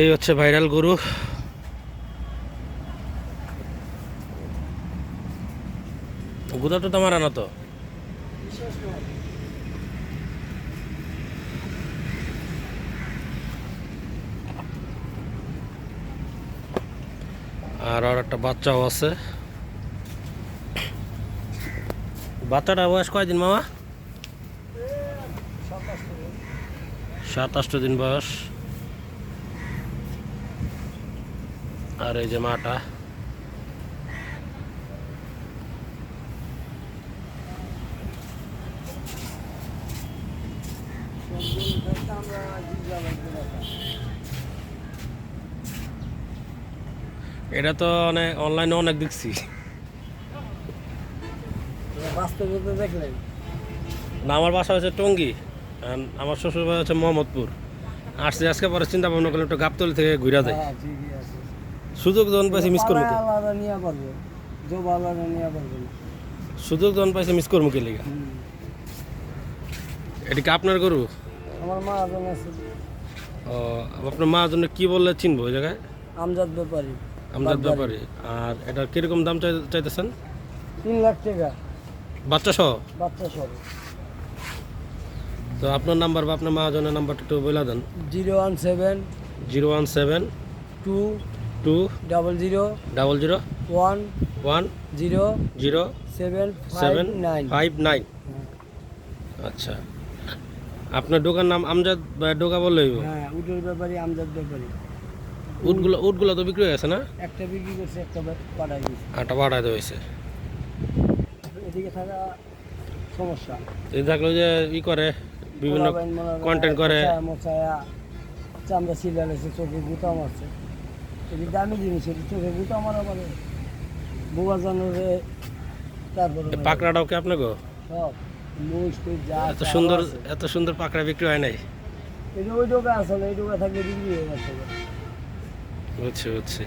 এই হচ্ছে ভাইরাল গরু। গুদাটা তো মারা না তো। আর আর একটা বাচ্চাও আছে। বাচ্চাটা বয়স কয়দিন মামা? সাত আষ্ট দিন বয়স। আর এই যে মাটা। এটা তো অনেক অনলাইনে অনেক দেখছি। দেখলেন? না আমার বাসা হচ্ছে টঙ্গি আমার শ্বশুর বাড়ি হচ্ছে মোহাম্মদপুর। আসছি আজকে পরে চিন্তা ভাবনা করলাম একটু গাবতলি থেকে ঘুরা যায় হ্যাঁ সুযোগ যখন পাইছি মিস করব আলাদা নিয়ে পারবে। জব আলাদা নিয়ে পারবে সুযোগ যখন পাইছি মিস করব কে লিগা? এটা কি আপনার গরু? আমার মা আজন আছে। ও আপনার মা জন্য কি বললে চিনবো ওই জায়গায়? আমজাদ ব্যাপারী। আমজাদ। ব্যাপারে। আর এটা কীরকম দাম চাই- চাইতেছেন? তিন লাখ টাকা। বাচ্চা সহ। বাচ্চা সব তো আপনার নাম্বার বা আপনার মহাজনের নাম্বারটা একটু বলে দেন। Zero one seven zero one seven two two double zero double zero one one zero zero seven seven nine five nine আচ্ছা। আপনার দোকান নাম আমজাদ ডোকা হইবো। হ্যাঁ উটের ব্যাপারী আমজাদ ব্যাপারী। উটগুলো উটগুলো তো বিক্রি হয়ে গেছে না? একটা বিক্রি করছে একটা পাঠাই দিয়েছে। আটা বাড়াতে হয়েছে। এদিকে থাকা সমস্যা। এই থাকল যে ই করে বিভিন্ন content করে। চামড়া সিলা লেছে চোখে গুতা মারছে এটি দামি জিনিস এটি চোখে গুতা আমার আবার বোবা জানোরে তারপরে এই পাকড়াটাও কি আপনাকে? সব মুষ যা এত সুন্দর এত সুন্দর পাকড়া বিক্রি হয় নাই? এই ওই ডোকা আসলে এই ডোকা থাকলে বিক্রি হয়ে গেছে বুঝছি বুঝছি।